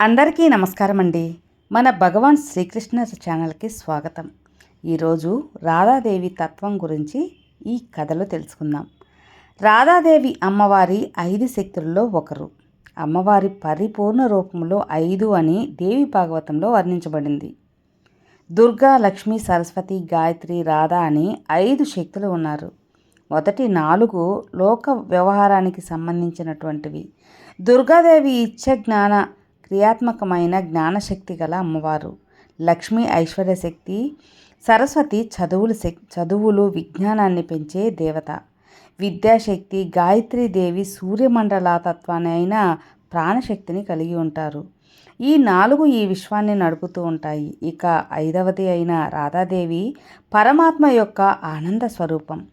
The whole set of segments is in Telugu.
అందరికీ నమస్కారం అండి మన భగవాన్ శ్రీకృష్ణ ఛానల్కి స్వాగతం. ఈరోజు రాధాదేవి తత్వం గురించి ఈ కథలో తెలుసుకుందాం. రాధాదేవి అమ్మవారి ఐదు శక్తులలో ఒకరు. అమ్మవారి పరిపూర్ణ రూపంలో ఐదు అని దేవి భాగవతంలో వర్ణించబడింది. దుర్గా లక్ష్మి సరస్వతి గాయత్రి రాధ అని ఐదు శక్తులు ఉన్నారు. మొదటి నాలుగు లోక వ్యవహారానికి సంబంధించినటువంటివి. దుర్గాదేవి ఇచ్చ జ్ఞాన క్రియాత్మకమైన జ్ఞానశక్తి గల అమ్మవారు. లక్ష్మి ఐశ్వర్యశక్తి సరస్వతి చదువులు చదువులు విజ్ఞానాన్ని పెంచే దేవత. విద్యాశక్తి గాయత్రీదేవి సూర్యమండల తత్వాన్ని అయిన ప్రాణశక్తిని కలిగి ఉంటారు. ఈ నాలుగు ఈ విశ్వాన్ని నడుపుతూ ఉంటాయి. ఇక ఐదవది అయిన రాధాదేవి పరమాత్మ యొక్క ఆనంద స్వరూపం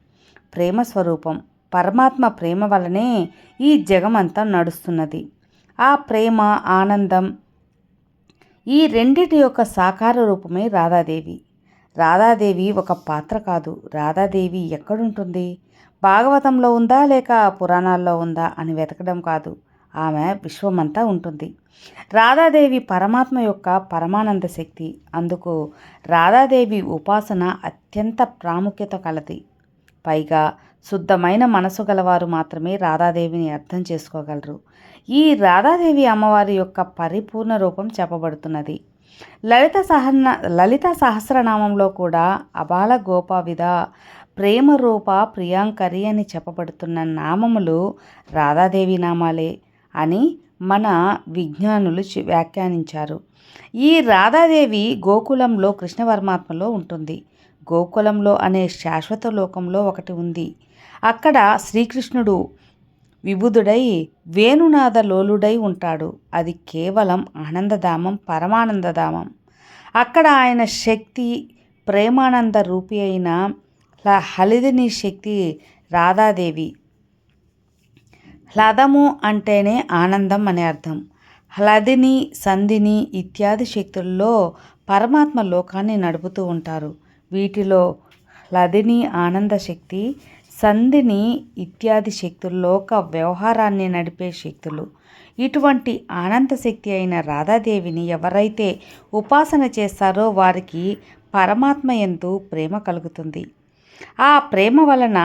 ప్రేమ స్వరూపం. పరమాత్మ ప్రేమ వలనే ఈ జగమంతా నడుస్తున్నది. ఆ ప్రేమ ఆనందం ఈ రెండిటి యొక్క సాకార రూపమే రాధాదేవి. రాధాదేవి ఒక పాత్ర కాదు. రాధాదేవి ఎక్కడుంటుంది? భాగవతంలో ఉందా లేక పురాణాల్లో ఉందా అని వెతకడం కాదు. ఆమె విశ్వమంతా ఉంటుంది. రాధాదేవి పరమాత్మ యొక్క పరమానంద శక్తి. అందుకు రాధాదేవి ఉపాసన అత్యంత ప్రాముఖ్యత కలది. పైగా శుద్ధమైన మనసు గలవారు మాత్రమే రాధాదేవిని అర్థం చేసుకోగలరు. ఈ రాధాదేవి అమ్మవారి యొక్క పరిపూర్ణ రూపం చెప్పబడుతున్నది. లలిత సహన లలిత సహస్రనామంలో కూడా అబాల గోపావిధ ప్రేమ రూప ప్రియాంకరి అని చెప్పబడుతున్న నామములు రాధాదేవి నామాలే అని మన విజ్ఞానులు వ్యాఖ్యానించారు. ఈ రాధాదేవి గోకులంలో కృష్ణ పరమాత్మలో ఉంటుంది. గోకులంలో అనే శాశ్వత లోకంలో ఒకటి ఉంది. అక్కడ శ్రీకృష్ణుడు విబుధుడై వేణునాథ లోలుడై ఉంటాడు. అది కేవలం ఆనందధామం పరమానందధామం. అక్కడ ఆయన శక్తి ప్రేమానంద రూపి అయిన హలిదిని శక్తి రాధాదేవి. హ్లదము అంటేనే ఆనందం అనే అర్థం. హ్లదిని సంధిని ఇత్యాది శక్తుల్లో పరమాత్మ లోకాన్ని నడుపుతూ ఉంటారు. వీటిలో హ్లదిని ఆనంద శక్తి సంధిని ఇత్యాది శక్తులు లోక వ్యవహారాన్ని నడిపే శక్తులు. ఇటువంటి ఆనంద శక్తి అయిన రాధాదేవిని ఎవరైతే ఉపాసన చేస్తారో వారికి పరమాత్మ ఎందు ప్రేమ కలుగుతుంది. ఆ ప్రేమ వలన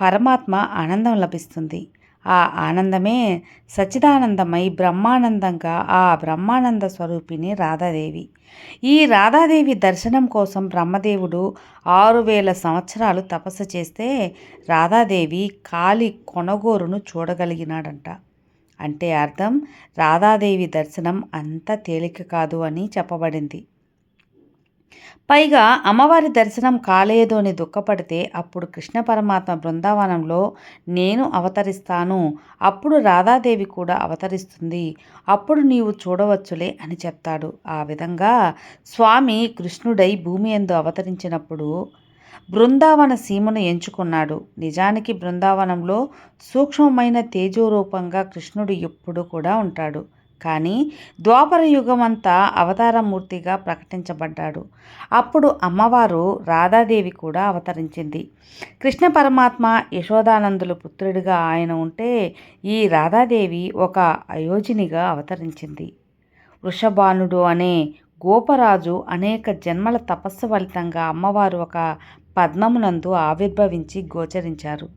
పరమాత్మ ఆనందం లభిస్తుంది. ఆ ఆనందమే సచ్చిదానందమై బ్రహ్మానందంగా ఆ బ్రహ్మానంద స్వరూపిణి రాధాదేవి. ఈ రాధాదేవి దర్శనం కోసం బ్రహ్మదేవుడు ఆరు వేల సంవత్సరాలు తపస్సు చేస్తే రాధాదేవి కాలి కొనగోరును చూడగలిగినాడంట. అంటే అర్థం రాధాదేవి దర్శనం అంత తేలిక కాదు అని చెప్పబడింది. పైగా అమ్మవారి దర్శనం కాలేదు అని దుఃఖపడితే అప్పుడు కృష్ణ పరమాత్మ బృందావనంలో నేను అవతరిస్తాను అప్పుడు రాధాదేవి కూడా అవతరిస్తుంది అప్పుడు నీవు చూడవచ్చులే అని చెప్తాడు. ఆ విధంగా స్వామి కృష్ణుడై భూమి ఎందు అవతరించినప్పుడు బృందావన సీమను ఎంచుకున్నాడు. నిజానికి బృందావనంలో సూక్ష్మమైన తేజోరూపంగా కృష్ణుడు ఎప్పుడు కూడా ఉంటాడు. కానీ ద్వాపర యుగమంతా అవతారమూర్తిగా ప్రకటించబడ్డాడు. అప్పుడు అమ్మవారు రాధాదేవి కూడా అవతరించింది. కృష్ణ పరమాత్మ యశోదానందులు పుత్రుడిగా ఆయన ఉంటే ఈ రాధాదేవి ఒక అయోజినిగా అవతరించింది. వృషభానుడు అనే గోపరాజు అనేక జన్మల తపస్సు ఫలితంగా అమ్మవారు ఒక పద్మమునందు ఆవిర్భవించి గోచరించారు.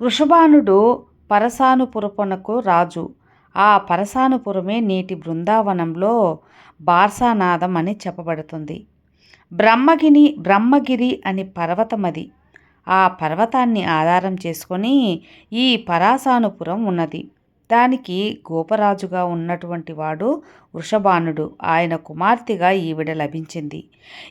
వృషభానుడు పరసానుపురపునకు రాజు. ఆ పరసానుపురమే నేటి బృందావనంలో బార్సానాథం అని చెప్పబడుతుంది. బ్రహ్మగిని బ్రహ్మగిరి అని పర్వతమది. ఆ పర్వతాన్ని ఆధారం చేసుకొని ఈ పరాసానుపురం ఉన్నది. దానికి గోపరాజుగా ఉన్నటువంటి వాడు వృషభానుడు. ఆయన కుమార్తెగా ఈవిడ లభించింది.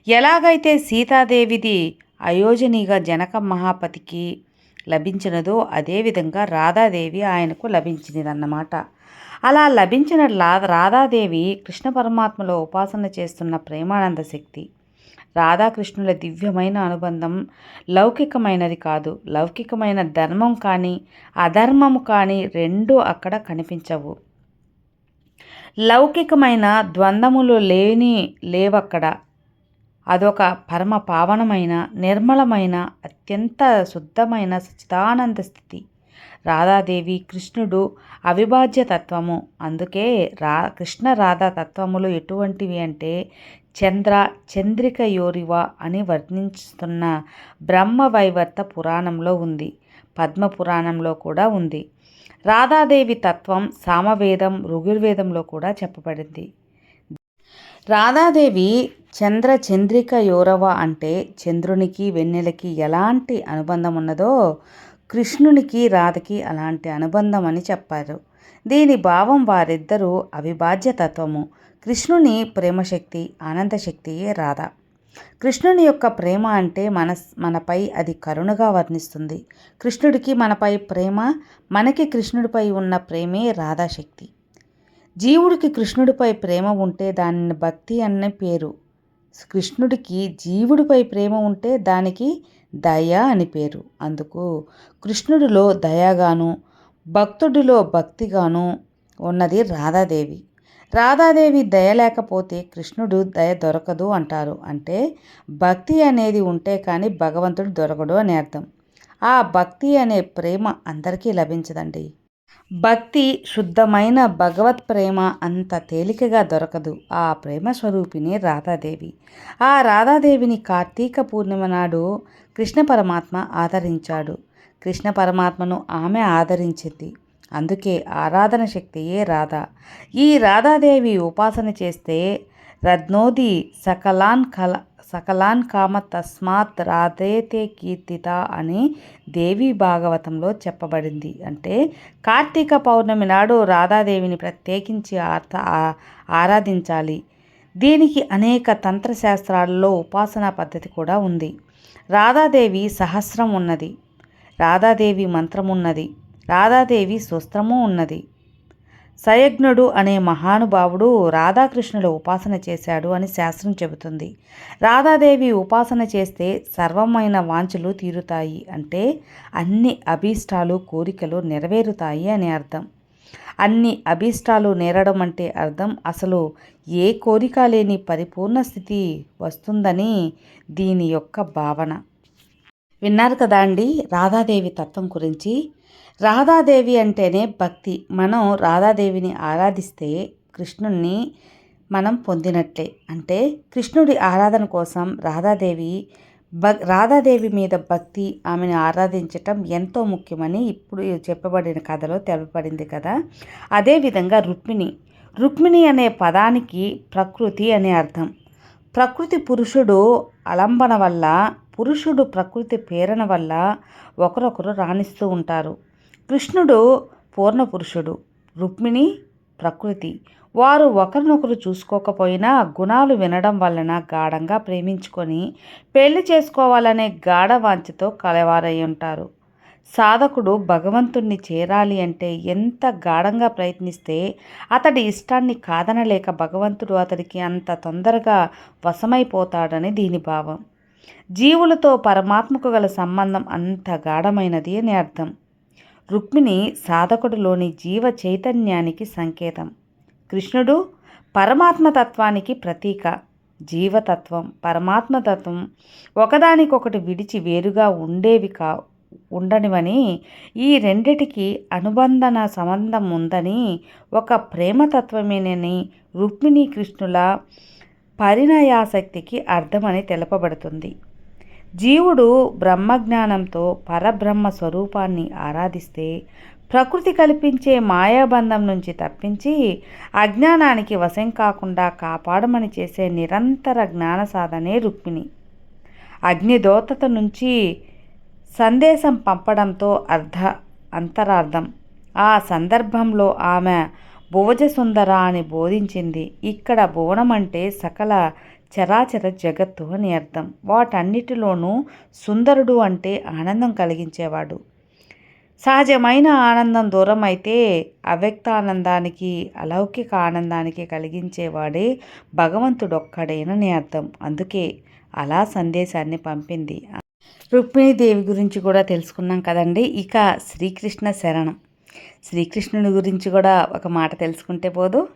ఎలాగైతే సీతాదేవిది అయోజనిగా జనక మహాపతికి లభించినదో అదేవిధంగా రాధాదేవి ఆయనకు లభించినదన్నమాట. అలా లభించిన రాధాదేవి కృష్ణ పరమాత్మలో ఉపాసన చేస్తున్న ప్రేమానంద శక్తి. రాధాకృష్ణుల దివ్యమైన అనుబంధం లౌకికమైనది కాదు. లౌకికమైన ధర్మం కానీ అధర్మము కానీ రెండూ అక్కడ కనిపించవు. లౌకికమైన ద్వంద్వములు లేని లేవక్కడ అదొక పరమ పావనమైన నిర్మలమైన అత్యంత శుద్ధమైన సచిదానంద స్థితి. రాధాదేవి కృష్ణుడు అవిభాజ్య తత్వము. అందుకే రా కృష్ణ రాధా తత్వములు ఎటువంటివి అంటే చంద్ర చంద్రిక యోరివ అని వర్ణిస్తున్న బ్రహ్మవైవర్త పురాణంలో ఉంది. పద్మ పురాణంలో కూడా ఉంది. రాధాదేవి తత్వం సామవేదం ఋగుర్వేదంలో కూడా చెప్పబడింది. రాధాదేవి చంద్ర చంద్రిక యోరవ అంటే చంద్రునికి వెన్నెలకి ఎలాంటి అనుబంధం ఉన్నదో కృష్ణునికి రాధకి అలాంటి అనుబంధం అని చెప్పారు. దీని భావం వారిద్దరూ అవిభాజ్య తత్వము. కృష్ణుని ప్రేమశక్తి ఆనందశక్తియే రాధ. కృష్ణుని యొక్క ప్రేమ అంటే మన మనపై అది కరుణగా వర్ణిస్తుంది. కృష్ణుడికి మనపై ప్రేమ మనకి కృష్ణుడిపై ఉన్న ప్రేమే రాధాశక్తి. జీవుడికి కృష్ణుడిపై ప్రేమ ఉంటే దానిని భక్తి అనే పేరు. కృష్ణుడికి జీవుడిపై ప్రేమ ఉంటే దానికి దయ అని పేరు. అందుకు కృష్ణుడిలో దయగాను భక్తుడిలో భక్తిగాను ఉన్నది రాధాదేవి. రాధాదేవి దయ లేకపోతే కృష్ణుడు దయ దొరకదు అంటారు. అంటే భక్తి అనేది ఉంటే కానీ భగవంతుడు దొరకడు అని అర్థం. ఆ భక్తి అనే ప్రేమ అందరికీ లభించదండి. భక్తి శుద్ధమైన భగవత్ ప్రేమ అంత తేలికగా దొరకదు. ఆ ప్రేమ స్వరూపిణి రాధాదేవి. ఆ రాధాదేవిని కార్తీక పూర్ణిమ నాడు కృష్ణ పరమాత్మ ఆదరించాడు. కృష్ణ పరమాత్మను ఆమె ఆదరించింది. అందుకే ఆరాధన శక్తియే రాధ. ఈ రాధాదేవి ఉపాసన చేస్తే రత్నోది సకలాన్ కల సకలాన్ కామ తస్మాత్ రాధేతే కీర్తిత అని దేవి భాగవతంలో చెప్పబడింది. అంటే కార్తీక పౌర్ణమి నాడు రాధాదేవిని ప్రత్యేకించి ఆర్త ఆరాధించాలి. దీనికి అనేక తంత్రశాస్త్రాలలో ఉపాసనా పద్ధతి కూడా ఉంది. రాధాదేవి సహస్రం ఉన్నది. రాధాదేవి మంత్రం ఉన్నది రాధాదేవి స్వస్త్రము ఉన్నది. సయజ్ఞుడు అనే మహానుభావుడు రాధాకృష్ణుల ఉపాసన చేశాడు అని శాస్త్రం చెబుతుంది. రాధాదేవి ఉపాసన చేస్తే సర్వమైన వాంఛలు తీరుతాయి అంటే అన్ని అభీష్టాలు కోరికలు నెరవేరుతాయి అని అర్థం. అన్ని అభీష్టాలు నేరడం అంటే అర్థం అసలు ఏ కోరిక లేని పరిపూర్ణ స్థితి వస్తుందని దీని యొక్క భావన. విన్నారు కదా అండి రాధాదేవి తత్వం గురించి. రాధాదేవి అంటేనే భక్తి. మనం రాధాదేవిని ఆరాధిస్తే కృష్ణుణ్ణి మనం పొందినట్లే. అంటే కృష్ణుడి ఆరాధన కోసం రాధాదేవి భ రాధాదేవి మీద భక్తి ఆమెను ఆరాధించటం ఎంతో ముఖ్యమని ఇప్పుడు చెప్పబడిన కథలో తెలపబడింది కదా. అదేవిధంగా రుక్మిణి. రుక్మిణి అనే పదానికి ప్రకృతి అనే అర్థం. ప్రకృతి పురుషుడు అలంబన వల్ల పురుషుడు ప్రకృతి ప్రేరణ వల్ల ఒకరొకరు రాణిస్తూ ఉంటారు. కృష్ణుడు పూర్ణ పురుషుడు రుక్మిణి ప్రకృతి. వారు ఒకరినొకరు చూసుకోకపోయినా గుణాలు వినడం వలన గాఢంగా ప్రేమించుకొని పెళ్ళి చేసుకోవాలనే గాఢ వాంఛతో కలవారై ఉంటారు సాధకుడు భగవంతుణ్ణి చేరాలి అంటే ఎంత గాఢంగా ప్రయత్నిస్తే అతడి ఇష్టాన్ని కాదనలేక భగవంతుడు అతడికి అంత తొందరగా వశమైపోతాడని దీని భావం. జీవులతో పరమాత్మకు గల సంబంధం అంత గాఢమైనది అని అర్థం. రుక్మిణి సాధకుడిలోని జీవ చైతన్యానికి సంకేతం. కృష్ణుడు పరమాత్మతత్వానికి ప్రతీక. జీవతత్వం పరమాత్మతత్వం ఒకదానికొకటి విడిచి వేరుగా ఉండేవి కా ఉండనివని ఈ రెండిటికి అనుబంధన సంబంధం ఉందని ఒక ప్రేమతత్వమేనని రుక్మిణి కృష్ణుల పరిణయాసక్తికి అర్థమని తెలపబడుతుంది. జీవుడు బ్రహ్మజ్ఞానంతో పరబ్రహ్మ స్వరూపాన్ని ఆరాధిస్తే ప్రకృతి కల్పించే మాయాబంధం నుంచి తప్పించి అజ్ఞానానికి వశం కాకుండా కాపాడమని చేసే నిరంతర జ్ఞాన సాధనే రుక్మిణి. అగ్నిదోతత నుంచి సందేశం పంపడంతో అర్ధ అంతరార్థం. ఆ సందర్భంలో ఆమె భువజసుందర అని బోధించింది. ఇక్కడ భువనం అంటే సకల చరాచర జగత్తు అని అర్థం. వాటన్నిటిలోనూ సుందరుడు అంటే ఆనందం కలిగించేవాడు. సహజమైన ఆనందం దూరం అయితే అవ్యక్త ఆనందానికి అలౌకిక ఆనందానికి కలిగించేవాడే భగవంతుడొక్కడేనని అర్థం. అందుకే అలా సందేశాన్ని పంపింది. రుక్మిణీదేవి గురించి కూడా తెలుసుకున్నాం కదండి. ఇక శ్రీకృష్ణ శరణం. శ్రీకృష్ణుని గురించి కూడా ఒక మాట తెలుసుకుంటే పోదు.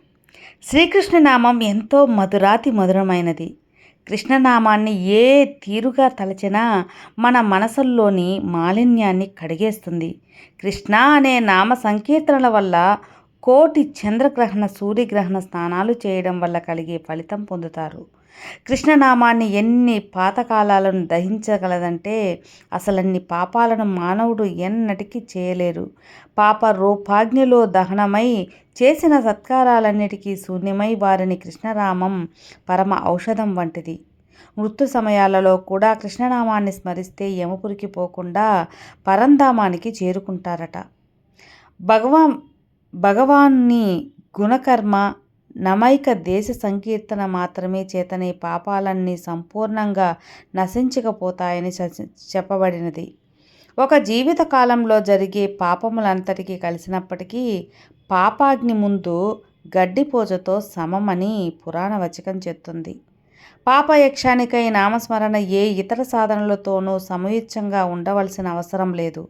శ్రీకృష్ణ నామం ఎంతో మధురాతి మధురమైనది. కృష్ణనామాన్ని ఏ తీరుగా తలచినా మన మనసుల్లోని మాలిన్యాన్ని కడిగేస్తుంది. కృష్ణ అనే నామ సంకీర్తనల వల్ల కోటి చంద్రగ్రహణ సూర్యగ్రహణ స్నానాలు చేయడం వల్ల కలిగే ఫలితం పొందుతారు. కృష్ణనామాన్ని ఎన్ని పాతకాలాలను దహించగలదంటే అసలన్ని పాపాలను మానవుడు ఎన్నటికీ చేయలేరు. పాప రూపాజ్ఞలో దహనమై చేసిన సత్కారాలన్నిటికీ శూన్యమై వారిని కృష్ణరామం పరమ ఔషధం వంటిది. మృత్యు సమయాలలో కూడా కృష్ణనామాన్ని స్మరిస్తే యమపురికి పోకుండా పరంధామానికి చేరుకుంటారట. భగవాన్ భగవాన్ని గుణకర్మ నమైక దేశ సంకీర్తన మాత్రమే చేతనే పాపాలన్నీ సంపూర్ణంగా నశించకపోతాయని చెప్పబడినది. ఒక జీవిత కాలంలో జరిగే పాపములంతటికీ కలిసినప్పటికీ పాపాగ్ని ముందు గడ్డిపోజతో సమమని పురాణ వచకం చెప్తుంది. పాపయక్షానికై నామస్మరణ ఏ ఇతర సాధనలతోనూ సమయుచ్చంగా ఉండవలసిన అవసరం లేదు.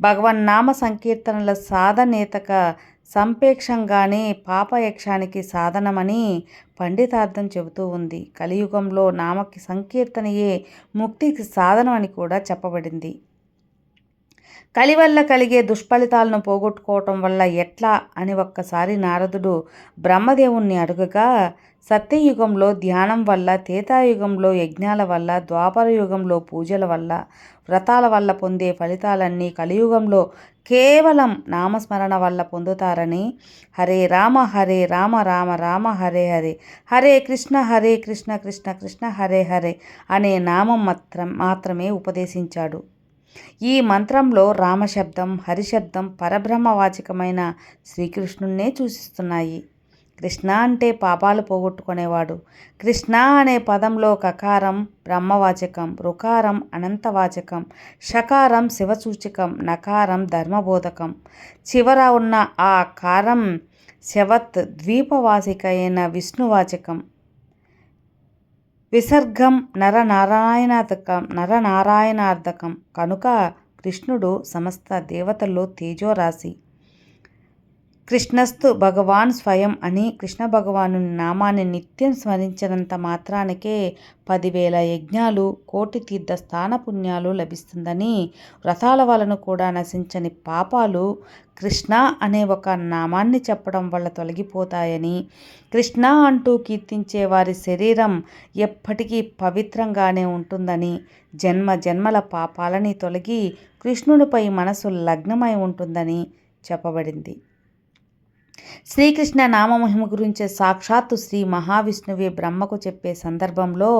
భగవన్ నామ సంకీర్తనల సాధనేతక సంపేక్షంగానే పాపయక్షానికి సాధనమని పండితార్థం చెబుతూ ఉంది. కలియుగంలో నామకి సంకీర్తనయే ముక్తికి సాధనం అని కూడా చెప్పబడింది. కలి వల్ల కలిగే దుష్ఫలితాలను పోగొట్టుకోవటం వల్ల ఎట్లా అని ఒక్కసారి నారదుడు బ్రహ్మదేవుణ్ణి అడుగగా సత్యయుగంలో ధ్యానం వల్ల తేతాయుగంలో యజ్ఞాల వల్ల ద్వాపర యుగంలో పూజల వల్ల వ్రతాల వల్ల పొందే ఫలితాలన్నీ కలియుగంలో కేవలం నామస్మరణ వల్ల పొందుతారని హరే రామ హరే రామ రామ రామ హరే హరే హరే కృష్ణ హరే కృష్ణ కృష్ణ కృష్ణ హరే హరే అనే నామం మాత్రం మాత్రమే ఉపదేశించాడు. ఈ మంత్రంలో రామశబ్దం హరిశబ్దం పరబ్రహ్మవాచకమైన శ్రీకృష్ణున్నే సూచిస్తున్నాయి. కృష్ణ అంటే పాపాలు పోగొట్టుకునేవాడు. కృష్ణ అనే పదంలో కకారం బ్రహ్మవాచకం రుకారం అనంతవాచకం షకారం శివసూచకం నకారం ధర్మబోధకం. చివర ఉన్న ఆ కారం శవత్ ద్వీపవాసిక అయిన విష్ణువాచకం. విసర్గం నరనారాయణార్థకం నరనారాయణార్థకం. కనుక కృష్ణుడు సమస్త దేవతల్లో తేజోరాశి. కృష్ణస్తు భగవాన్ స్వయం అని కృష్ణ భగవాను నామాన్ని నిత్యం స్మరించినంత మాత్రానికే పదివేల యజ్ఞాలు కోటి తీర్థ స్థాన పుణ్యాలు లభిస్తుందని వ్రతాల వలన కూడా నశించని పాపాలు కృష్ణ అనే ఒక నామాన్ని చెప్పడం వల్ల తొలగిపోతాయని కృష్ణ అంటూ కీర్తించే వారి శరీరం ఎప్పటికీ పవిత్రంగానే ఉంటుందని జన్మ జన్మల పాపాలని తొలగి కృష్ణునిపై మనసు లగ్నమై ఉంటుందని చెప్పబడింది. శ్రీకృష్ణ నామమహిమ గురించి సాక్షాత్తు శ్రీ మహావిష్ణువే బ్రహ్మకు చెప్పే సందర్భంలో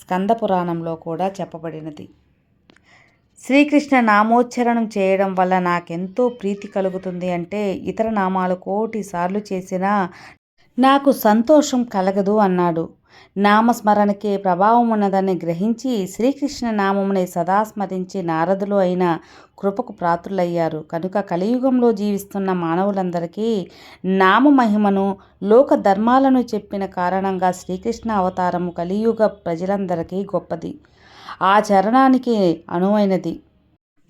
స్కంద పురాణంలో కూడా చెప్పబడినది. శ్రీకృష్ణ నామోచ్చరణం చేయడం వల్ల నాకెంతో ప్రీతి కలుగుతుంది అంటే ఇతర నామాలు కోటి సార్లు చేసినా నాకు సంతోషం కలగదు అన్నాడు. నామస్మరణకే ప్రభావం ఉన్నదని గ్రహించి శ్రీకృష్ణ నామముని సదా స్మరించి నారదులు అయిన కృపకు ప్రాతులయ్యారు. కనుక కలియుగంలో జీవిస్తున్న మానవులందరికీ నామ మహిమను లోక ధర్మాలను చెప్పిన కారణంగా శ్రీకృష్ణ అవతారము కలియుగ ప్రజలందరికీ గొప్పది. ఆ చరణానికి అనువైనది.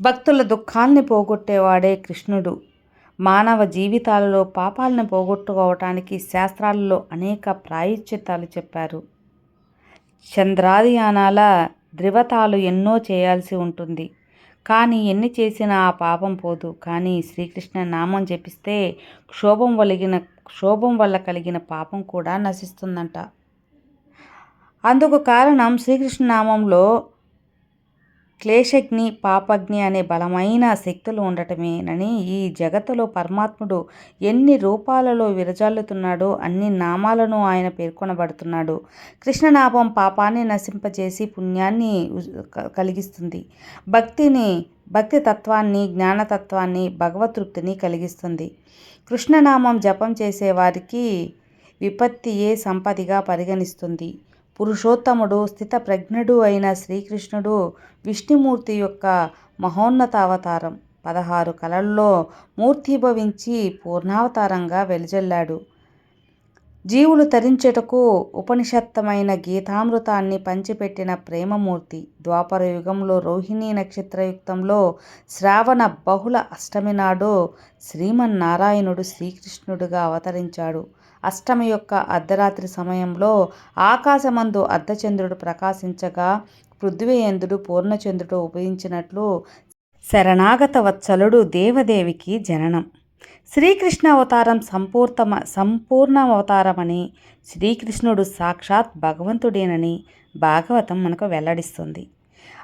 భక్తుల దుఃఖాల్ని పోగొట్టేవాడే కృష్ణుడు. మానవ జీవితాలలో పాపాలను పోగొట్టుకోవటానికి శాస్త్రాలలో అనేక ప్రాయశ్చిత్తాలు చెప్పారు. చంద్రాదియానాల ధృవతాలు ఎన్నో చేయాల్సి ఉంటుంది. కానీ ఎన్ని చేసినా ఆ పాపం పోదు. కానీ శ్రీకృష్ణ నామం జపిస్తే క్షోభం వలిగిన క్షోభం వల్ల కలిగిన పాపం కూడా నశిస్తుందంట. అందుకు కారణం శ్రీకృష్ణ నామంలో క్లేశగ్ని పాపగ్ని అనే బలమైన శక్తులు ఉండటమేనని ఈ జగత్తులో పరమాత్ముడు ఎన్ని రూపాలలో విరజల్లుతున్నాడో అన్ని నామాలను ఆయన పేర్కొనబడుతున్నాడు. కృష్ణనామం పాపాన్ని నశింపజేసి పుణ్యాన్ని కలిగిస్తుంది. భక్తిని భక్తి తత్వాన్ని జ్ఞానతత్వాన్ని భగవతృప్తిని కలిగిస్తుంది. కృష్ణనామం జపం చేసేవారికి విపత్తియే సంపదిగా పరిగణిస్తుంది. పురుషోత్తముడు స్థితప్రజ్ఞుడు అయిన శ్రీకృష్ణుడు విష్ణుమూర్తి యొక్క మహోన్నత అవతారం పదహారు కళల్లో మూర్తిభవించి పూర్ణావతారంగా వెలుజల్లాడు. జీవులు తరించేటకు ఉపనిషత్తమైన గీతామృతాన్ని పంచిపెట్టిన ప్రేమమూర్తి ద్వాపర యుగంలో రోహిణీ నక్షత్రయుక్తంలో శ్రావణ బహుళ అష్టమి నాడు శ్రీమన్నారాయణుడు శ్రీకృష్ణుడుగా అవతరించాడు. అష్టమి యొక్క అర్ధరాత్రి సమయంలో ఆకాశమందు అర్ధచంద్రుడు ప్రకాశించగా పృథ్వీయందుడు పూర్ణచంద్రుడు ఉపయించినట్లు శరణాగత వత్సలుడు దేవదేవికి జననం. శ్రీకృష్ణ అవతారం సంపూర్తమ సంపూర్ణ అవతారమని శ్రీకృష్ణుడు సాక్షాత్ భగవంతుడేనని భాగవతం మనకు వెల్లడిస్తుంది.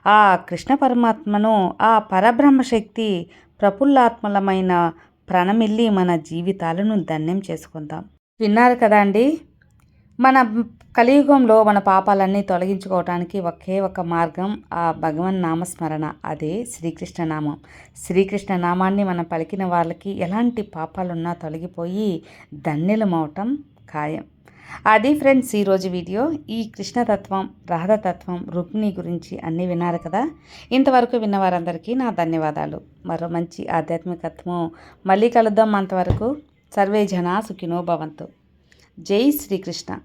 ఆ కృష్ణ పరమాత్మను ఆ పరబ్రహ్మశక్తి ప్రఫుల్లాత్మలమైన ప్రణమిల్లి మన జీవితాలను ధన్యం చేసుకుందాం. విన్నారు కదా అండి? మన కలియుగంలో మన పాపాలన్నీ తొలగించుకోవటానికి ఒకే ఒక మార్గం ఆ భగవన్ నామస్మరణ. అదే శ్రీకృష్ణ నామం శ్రీకృష్ణ నామాన్ని మనం పలికిన వాళ్ళకి ఎలాంటి పాపాలున్నా తొలగిపోయి ధన్యులమవటం ఖాయం. అది ఫ్రెండ్స్ ఈరోజు వీడియో. ఈ కృష్ణతత్వం రాధతత్వం రుక్మిణి గురించి అన్నీ విన్నారు కదా? ఇంతవరకు విన్న వారందరికీ నా ధన్యవాదాలు. మరో మంచి ఆధ్యాత్మికత్వం. మళ్ళీ కలుద్దాం అంతవరకు. సర్వే జనా సుఖినో భవంతు. జై శ్రీకృష్ణ.